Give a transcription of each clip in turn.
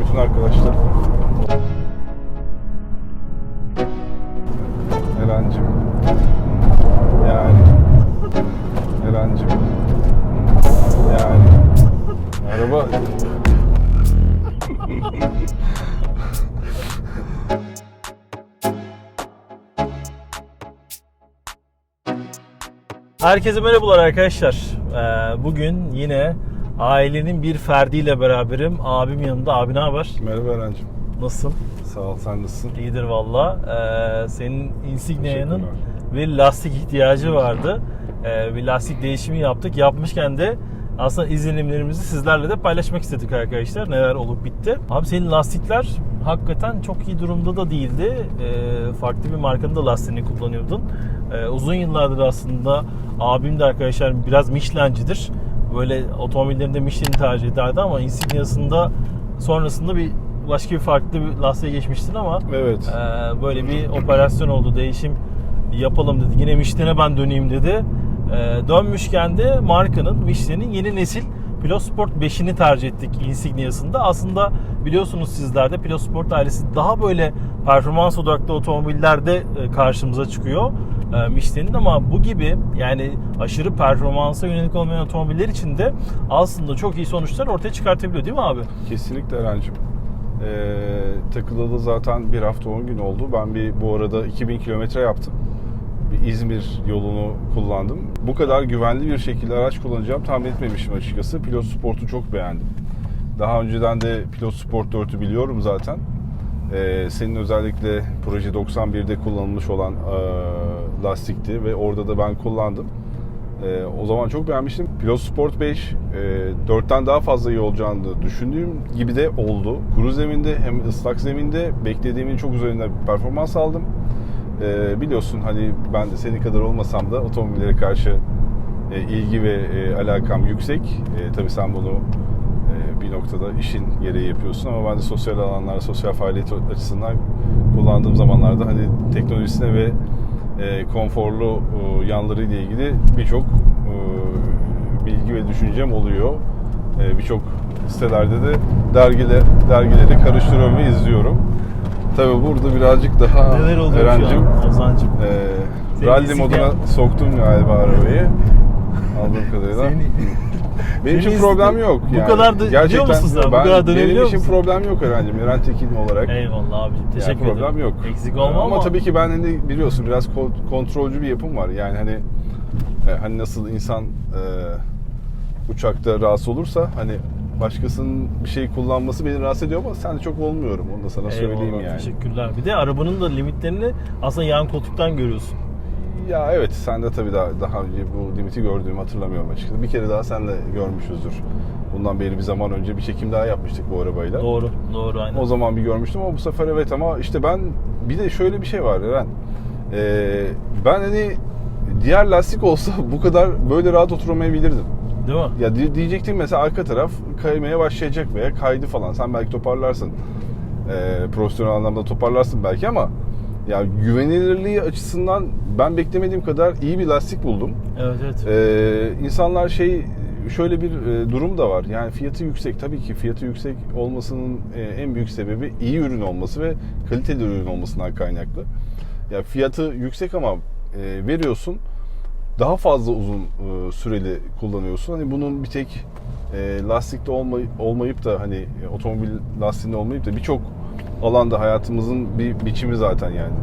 bütün arkadaşlar. Eren'cim. Yani. Eren'cim. Yani. Araba Herkese merhabalar arkadaşlar. Ee, Bugün yine ailenin bir ferdiyle beraberim. Abim yanında. Abi ne haber? merhaba Eren'cim. Nasılsın? Sağ ol sen nasılsın? İyidir valla. Ee, senin Insignia'nın bir lastik ihtiyacı vardı. Ee, bir lastik değişimi yaptık. Yapmışken de aslında izlenimlerimizi sizlerle de paylaşmak istedik arkadaşlar. Neler olup bitti. Abi senin lastikler hakikaten çok iyi durumda da değildi. Ee, farklı bir markanın da lastiğini kullanıyordun. Ee, uzun yıllardır aslında abim de arkadaşlar biraz Michelin'cidir. Böyle otomobillerinde Michelin tercih ederdi ama Insignia'sında sonrasında bir başka bir farklı bir lastiğe geçmiştin ama Evet. ee, böyle bir operasyon oldu, değişim yapalım dedi. Yine Michelin'e ben döneyim dedi. Ee, dönmüşken de markanın Michelin'in yeni nesil Pilot Sport 5'ini tercih ettik Insignia'sında. Aslında biliyorsunuz sizler de Pilot Sport ailesi daha böyle performans odaklı otomobillerde e, karşımıza çıkıyor. e, Michelin'in ama bu gibi yani aşırı performansa yönelik olmayan otomobiller için de aslında çok iyi sonuçlar ortaya çıkartabiliyor değil mi abi? Kesinlikle Eren'cim. Ee, takılalı zaten bir hafta 10 gün oldu. Ben bir bu arada 2000 kilometre yaptım. İzmir yolunu kullandım. Bu kadar güvenli bir şekilde araç kullanacağım tahmin etmemiştim açıkçası. Pilot Sport'u çok beğendim. Daha önceden de Pilot Sport 4'ü biliyorum zaten. Ee, senin özellikle Proje 91'de kullanılmış olan e, lastikti ve orada da ben kullandım. Ee, o zaman çok beğenmiştim. Pilot Sport 5 e, 4'ten daha fazla iyi olacağını düşündüğüm gibi de oldu. Kuru zeminde hem ıslak zeminde beklediğimin çok üzerinde performans aldım. Ee, biliyorsun hani ben de senin kadar olmasam da otomobillere karşı e, ilgi ve e, alakam yüksek. E, tabii sen bunu e, bir noktada işin gereği yapıyorsun ama ben de sosyal alanlarda, sosyal faaliyet açısından kullandığım zamanlarda hani teknolojisine ve e, konforlu e, yanlarıyla ilgili birçok e, bilgi ve düşüncem oluyor. E, birçok sitelerde de dergile, dergileri karıştırıyorum ve izliyorum. Tabii burada birazcık daha Neler oluyor Eren'cim, şu an Ozan'cım? e, rally moduna soktum galiba arabayı. Aldığım kadarıyla. Seni- Benim için problem yok. Bu yani. kadar da- Gerçekten biliyor musun sen? Bu Ben, kadar dönebiliyor Benim için musun? problem yok Eren'cim. Eren Tekin olarak. Eyvallah abicim. Yani Teşekkür problem ederim. yok. Eksik olma ama, tabii ki ben hani biliyorsun biraz ko- kontrolcü bir yapım var. Yani hani e, hani nasıl insan e, uçakta rahatsız olursa hani başkasının bir şey kullanması beni rahatsız ediyor ama sen de çok olmuyorum. Onu da sana söyleyeyim Eyvallah, yani. Teşekkürler. Bir de arabanın da limitlerini aslında yan koltuktan görüyorsun. Ya evet sen de tabii daha, daha önce bu limiti gördüğümü hatırlamıyorum açıkçası. Bir kere daha senle görmüşüzdür. Bundan belli bir zaman önce bir çekim daha yapmıştık bu arabayla. Doğru. Doğru aynen. O zaman bir görmüştüm ama bu sefer evet ama işte ben bir de şöyle bir şey var Eren. Ee, ben hani diğer lastik olsa bu kadar böyle rahat oturamayabilirdim. Değil mi? Ya di- diyecektim mesela arka taraf kaymaya başlayacak veya kaydı falan. Sen belki toparlarsın. Ee, profesyonel anlamda toparlarsın belki ama ya güvenilirliği açısından ben beklemediğim kadar iyi bir lastik buldum. Evet evet. Ee, insanlar şey şöyle bir e, durum da var. Yani fiyatı yüksek. Tabii ki fiyatı yüksek olmasının e, en büyük sebebi iyi ürün olması ve kaliteli ürün olmasından kaynaklı. Ya fiyatı yüksek ama e, veriyorsun daha fazla uzun e, süreli kullanıyorsun. Hani bunun bir tek e, lastikte olmay- olmayıp da hani otomobil lastiğinde olmayıp da birçok alanda hayatımızın bir biçimi zaten yani.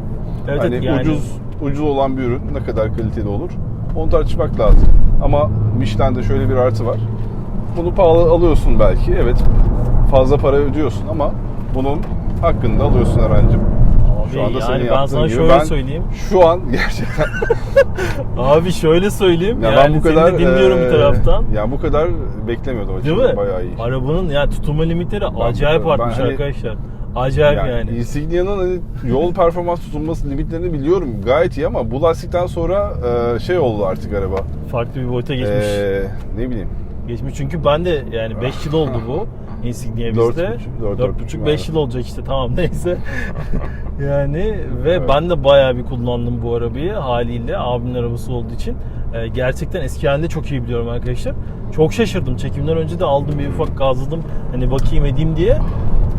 Evet, hani yani- ucuz ucuz olan bir ürün ne kadar kaliteli olur onu tartışmak lazım. Ama Michelin'de şöyle bir artı var. Bunu pahalı alıyorsun belki. Evet fazla para ödüyorsun ama bunun hakkını da alıyorsun Erhan'cığım. Abi Şu anda yani senin ben sana gibi şöyle ben söyleyeyim. şu an gerçekten Abi şöyle söyleyeyim. ya yani ben bu kadar seni de dinliyorum bir eee, taraftan. Ya bu kadar beklemiyordum Değil açıkçası. mi? Bayağı iyi. Arabanın ya tutulma limitleri acayip ben artmış hani- arkadaşlar. Acayip yani. Yani, Insignia'nın hani yol performans tutulması limitlerini biliyorum gayet iyi ama bu lastikten sonra eee, şey oldu artık araba. Farklı bir boyuta geçmiş. Eee, ne bileyim. Geçmiş çünkü ben de yani 5 yıl oldu bu Insignia bizde. buçuk, dört, dört 4,5 buçuk 5 yani. yıl olacak işte tamam neyse. yani ve Evet. ben de bayağı bir kullandım bu arabayı haliyle abimin arabası olduğu için. Ee, gerçekten eski halinde çok iyi biliyorum arkadaşlar. Çok şaşırdım. Çekimden önce de aldım bir ufak gazladım. Hani bakayım edeyim diye.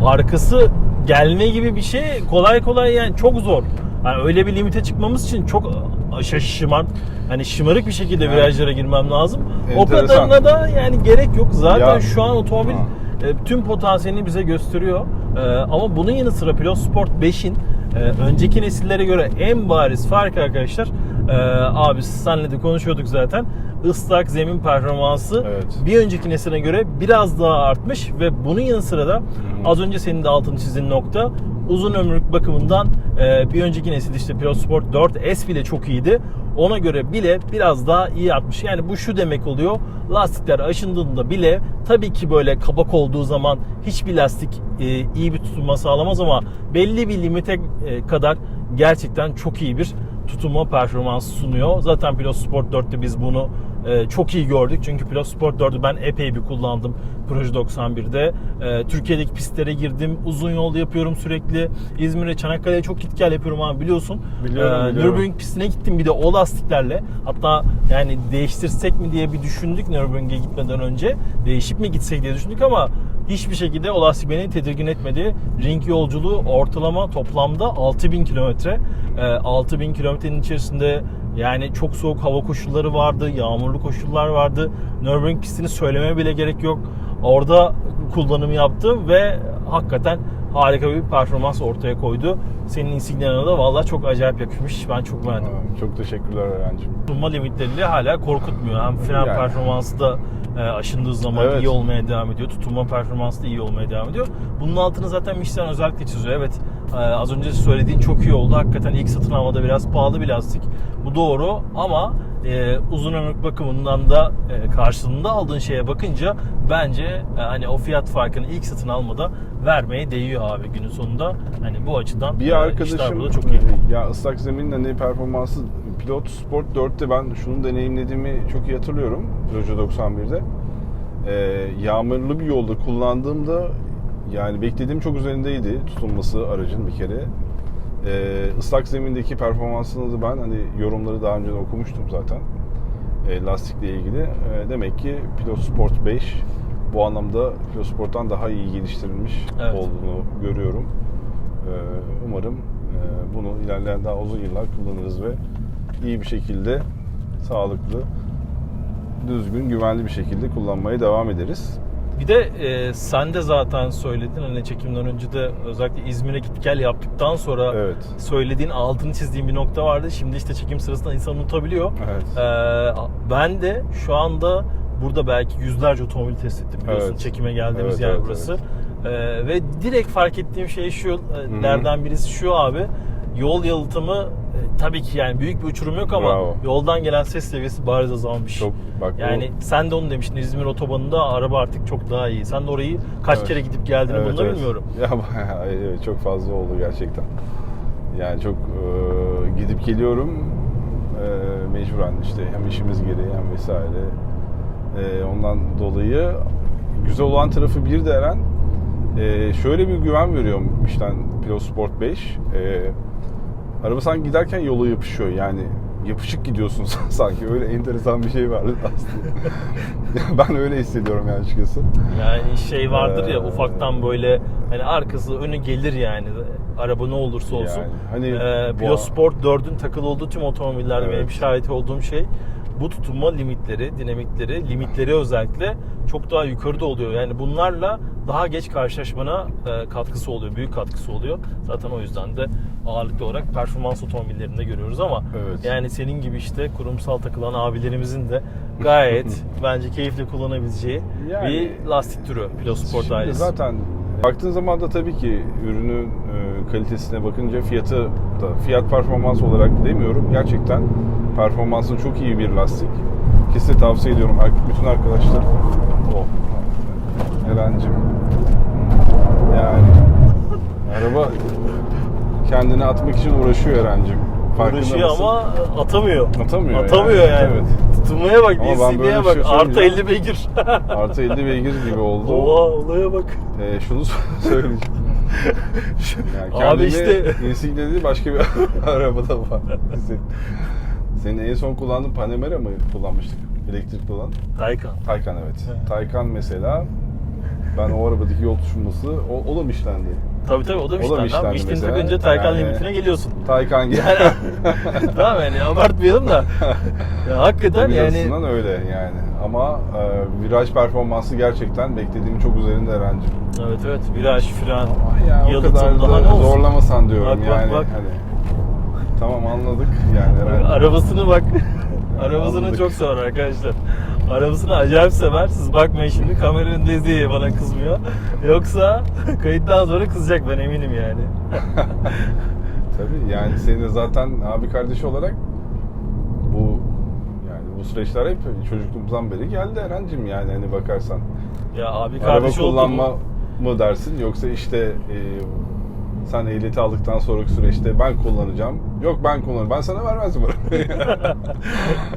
arkası gelme gibi bir şey kolay kolay yani çok zor. Yani öyle bir limite çıkmamız için çok aşağı şımar hani şımarık bir şekilde Yani. virajlara girmem lazım. O Enteresan. kadarına da yani gerek yok. Zaten Ya. şu an otomobil Ha. E, tüm potansiyelini bize gösteriyor. E, ama bunun yanı sıra Pilot Sport 5'in e, önceki nesillere göre en bariz fark arkadaşlar. E, abi senle de konuşuyorduk zaten. Islak zemin performansı Evet. bir önceki nesline göre biraz daha artmış ve bunun yanı sıra da az önce senin de altını çizdiğin nokta uzun ömürlük bakımından e, bir önceki nesil işte Pilot Sport 4S bile çok iyiydi. Ona göre bile biraz daha iyi artmış. Yani bu şu demek oluyor. Lastikler aşındığında bile tabii ki böyle kabak olduğu zaman hiçbir lastik e, iyi bir tutunma sağlamaz ama belli bir limite e, kadar gerçekten çok iyi bir tutunma performansı sunuyor. Zaten Pilot Sport 4'te biz bunu e, çok iyi gördük. Çünkü Pilot Sport 4'ü ben epey bir kullandım Proje 91'de. E, Türkiye'deki pistlere girdim. Uzun yol yapıyorum sürekli. İzmir'e, Çanakkale'ye çok git gel yapıyorum abi biliyorsun. Biliyorum, E, biliyorum. Nürburgring pistine gittim bir de o lastiklerle. Hatta yani değiştirsek mi diye bir düşündük Nürburgring'e gitmeden önce. Değişip mi gitsek diye düşündük ama hiçbir şekilde o lastik beni tedirgin etmedi. Ring yolculuğu ortalama toplamda 6000 kilometre. E, 6000 kilometrenin içerisinde yani çok soğuk hava koşulları vardı, yağmurlu koşullar vardı. Nürburgring pistini söylemeye bile gerek yok. Orada kullanım yaptı ve hakikaten harika bir performans ortaya koydu. Senin insigniyana da vallahi çok acayip yakışmış. Ben çok beğendim. Çok teşekkürler Eren'cim. Tutunma limitleriyle hala korkutmuyor. Hem fren Yani. performansı da e, aşındığı zaman Evet. iyi olmaya devam ediyor. Tutunma performansı da iyi olmaya devam ediyor. Bunun altını zaten Michelin özellikle çiziyor. Evet e, az önce söylediğin çok iyi oldu. Hakikaten ilk satın almada biraz pahalı bir lastik. Bu doğru ama e, uzun ömürlük bakımından da e, karşılığında aldığın şeye bakınca bence e, hani o fiyat farkını ilk satın almada vermeye değiyor abi günün sonunda. Hani bu açıdan Bir e, arkadaşım çok iyi. e, ya ıslak zeminin hani performansı Pilot Sport 4'te ben şunu deneyimlediğimi çok iyi hatırlıyorum Peugeot 91'de. Ee, yağmurlu bir yolda kullandığımda yani beklediğim çok üzerindeydi tutunması aracın bir kere. Ee, ıslak zemindeki performansını da ben hani yorumları daha önce de okumuştum zaten. Ee, lastikle ilgili. Ee, demek ki Pilot Sport 5 bu anlamda Pilot Sport'tan daha iyi geliştirilmiş Evet. olduğunu görüyorum. Ee, umarım e, bunu ilerleyen daha uzun yıllar kullanırız ve iyi bir şekilde sağlıklı, düzgün, güvenli bir şekilde kullanmaya devam ederiz. Bir de e, sen de zaten söyledin hani çekimden önce de özellikle İzmir'e git gel yaptıktan sonra Evet. söylediğin altını çizdiğin bir nokta vardı. Şimdi işte çekim sırasında insan unutabiliyor. Evet. E, ben de şu anda burada belki yüzlerce otomobil test ettim biliyorsun Evet. çekime geldiğimiz Evet, yer evet, burası. E, ve direkt fark ettiğim şey şu e, nereden birisi şu abi yol yalıtımı tabii ki yani büyük bir uçurum yok ama Bravo. yoldan gelen ses seviyesi bariz azalmış. Çok bak bu- Yani sen de onu demiştin İzmir otobanında araba artık çok daha iyi. Sen de orayı kaç Evet. kere gidip geldiğini Evet, da evet. bilmiyorum. Ya evet, çok fazla oldu gerçekten. Yani çok e, gidip geliyorum e, mecburen işte hem işimiz gereği hem vesaire. E, ondan dolayı güzel olan tarafı bir de Eren e, şöyle bir güven veriyorum Michelin Pilot Sport 5. E, araba sanki giderken yola yapışıyor yani yapışık gidiyorsun sanki öyle enteresan bir şey var aslında. ben öyle hissediyorum yani açıkçası. Yani şey vardır ya Ee, ufaktan böyle hani arkası önü gelir yani araba ne olursa olsun. Yani hani Ee, Pilot Sport 4'ün takılı olduğu tüm otomobillerde Evet. benim şahit olduğum şey bu tutunma limitleri, dinamikleri, limitleri özellikle çok daha yukarıda oluyor. Yani bunlarla daha geç karşılaşmana e, katkısı oluyor, büyük katkısı oluyor. Zaten o yüzden de ağırlıklı olarak performans otomobillerinde görüyoruz ama Evet. yani senin gibi işte kurumsal takılan abilerimizin de gayet bence keyifle kullanabileceği Yani- bir lastik türü Pilot Sport Şimdi ailesi. zaten baktığın zaman da tabii ki ürünün e, kalitesine bakınca fiyatı da fiyat performans olarak demiyorum. Gerçekten performansı çok iyi bir lastik. Kesinlikle tavsiye ediyorum bütün arkadaşlar. Oh. Eren'cim. Yani araba kendini atmak için uğraşıyor Eren'cim. Uğraşıyor ama atamıyor. Atamıyor Atamıyor yani, yani. evet. Tutunmaya bak, Ama ben böyle bir bak. şey Artı söyleyeceğim. 50 beygir. Artı 50 beygir gibi oldu. Oha olaya bak. Ee, şunu söyleyeceğim. Yani Abi kendini işte- Insigne değil başka bir arabada var. Senin, senin en son kullandığın Panamera mı kullanmıştık? Elektrikli olan. Taycan. Taycan evet. Evet. Taycan mesela Ben o arabadaki yol tutuşması o, o da Michelin'di. Tabii tabii o da O da Michelin'den. Michelin'di Michelin'i mesela. takınca Taycan Yani- limitine geliyorsun. Taycan gibi. tamam yani abartmayalım da. Ya, hakikaten Tabii yani öyle yani. Ama e, viraj performansı gerçekten beklediğimin çok üzerinde Eren'cim. Evet evet viraj, fren, ya o yalıtım kadar daha da ne olsun? zorlamasan diyorum Bak, bak, yani. bak. Hani, tamam anladık yani Eren. Arabasını bak. Arabasını Anladık. çok sever arkadaşlar. Arabasını acayip sever. Siz bakmayın şimdi kamera önündeyiz diye bana kızmıyor. Yoksa kayıttan sonra kızacak ben eminim yani. Tabii yani senin zaten abi kardeşi olarak bu yani bu süreçler hep çocukluğumuzdan beri geldi Eren'cim yani hani bakarsan. Ya abi Araba kardeş kullanma oldu mı dersin yoksa işte e, sen ehliyeti aldıktan sonraki süreçte ben kullanacağım. Yok ben kullanırım. Ben sana vermezdim arabayı.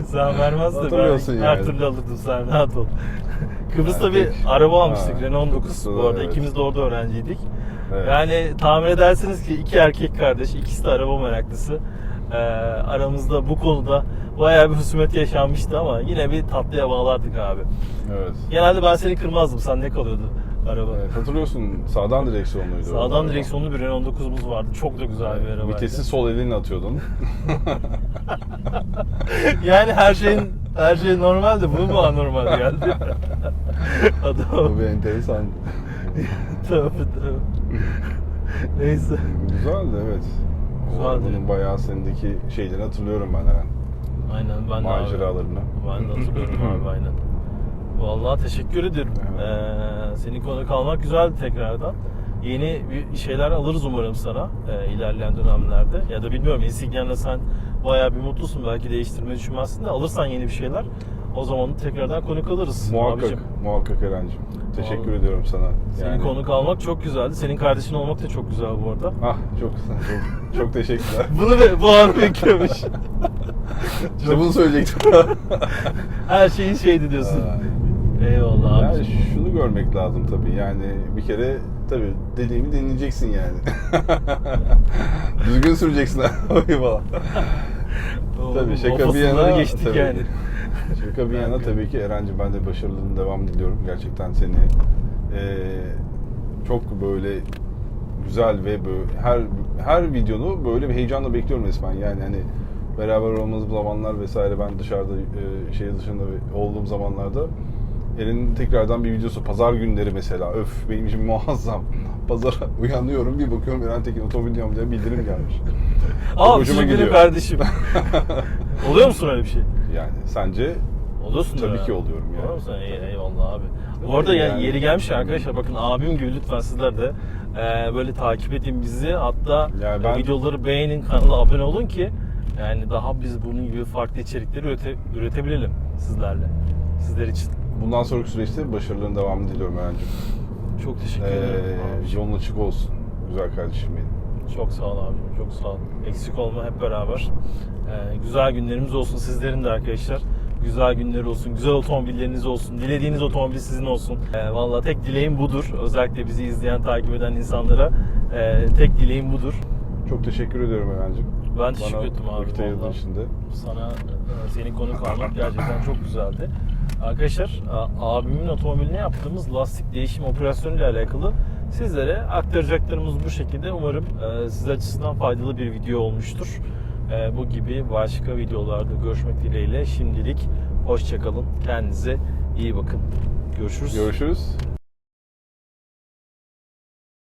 Sen vermezsin. Hatırlıyorsun ben yani. Her türlü alırdım sen rahat ol. Kıbrıs'ta Yani bir pek- araba almıştık Renault 19 Kıbrıs'ta bu da arada evet. ikimiz de orada öğrenciydik. Evet. Yani tahmin edersiniz ki iki erkek kardeş, ikisi de araba meraklısı. Ee, aramızda bu konuda bayağı bir husumet yaşanmıştı ama yine bir tatlıya bağlardık abi. evet. Genelde ben seni kırmazdım. Sen ne kalıyordu araba? Evet, hatırlıyorsun sağdan direksiyonluydu. Sağdan direksiyonlu bir Renault 9'umuz vardı. Çok da güzel bir arabaydı. Vitesi sol elinle atıyordun. yani her şeyin her şey normaldi. Bu mu anormal geldi? Adam. Bu bir enteresan. Tabii tabii. Neyse. Güzeldi evet. Güzeldi. Bunun bayağı sendeki şeyleri hatırlıyorum ben Eren. Aynen ben de abi. Maceralarını. Ben de hatırlıyorum abi aynen. Vallahi teşekkür ederim. Ee, senin konuk almak güzeldi tekrardan. Yeni bir şeyler alırız umarım sana e, ilerleyen dönemlerde. Ya da bilmiyorum Insignia'nla sen bayağı bir mutlusun. Belki değiştirmeyi düşünmezsin de alırsan yeni bir şeyler o zaman da tekrardan konuk alırız. Muhakkak, abicim. muhakkak Eren'cim. Teşekkür Vallahi. ediyorum sana. Senin konuk almak çok güzeldi. Senin kardeşin olmak da çok güzel bu arada. Ah çok çok, çok teşekkürler. Bunu be, bu an bekliyormuş. işte bunu söyleyecektim. Her şeyin şeydi diyorsun. Eyvallah abi. yani şunu görmek lazım tabii. Yani bir kere tabii dediğimi dinleyeceksin yani. Düzgün süreceksin arabayı falan. Tabii şaka bir yana geçtik tabii. yani. Şaka bir yana tabii ki Eren'cim ben de başarılarının devam diliyorum. Gerçekten seni eee, çok böyle güzel ve böyle her her videonu böyle bir heyecanla bekliyorum resmen. Yani hani beraber olmamız zamanlar vesaire ben dışarıda eee şehir dışında olduğum zamanlarda Eren'in tekrardan bir videosu pazar günleri mesela öf benim için muazzam. Pazara uyanıyorum bir bakıyorum Eren Tekin otomobil diye bildirim gelmiş. Aa hoşuma gidiyor. kardeşim. Oluyor musun öyle bir şey? Yani sence Oluyorsun Tabii ki oluyorum yani. Oluyor musun? Ey- eyvallah abi. Bu arada yani, Yani- yeri gelmiş arkadaşlar bakın abim gibi lütfen sizler de e, böyle takip edin bizi. Hatta Yani ben- e, videoları beğenin, kanala abone olun ki yani daha biz bunun gibi farklı içerikleri ürete, üretebilelim sizlerle. Sizler için. bundan sonraki süreçte başarıların devamını diliyorum Eren'cim. Çok teşekkür ederim. Ee, yolun açık olsun. Güzel kardeşim benim. Çok sağ ol abi. Çok sağ ol. Eksik olma hep beraber. Ee, güzel günlerimiz olsun sizlerin de arkadaşlar. Güzel günleri olsun, güzel otomobilleriniz olsun, dilediğiniz otomobil sizin olsun. Ee, Valla tek dileğim budur. Özellikle bizi izleyen, takip eden insanlara e, tek dileğim budur. Çok teşekkür ediyorum Eren'cim. Ben teşekkür ettim abi. vakit ayırdığın vallahi. için de. Sana e, seni konuk almak gerçekten çok güzeldi. Arkadaşlar abimin otomobiline yaptığımız lastik değişim operasyonu ile alakalı sizlere aktaracaklarımız bu şekilde. Umarım e, siz açısından faydalı bir video olmuştur. E, bu gibi başka videolarda görüşmek dileğiyle şimdilik hoşçakalın. Kendinize iyi bakın. Görüşürüz. Görüşürüz.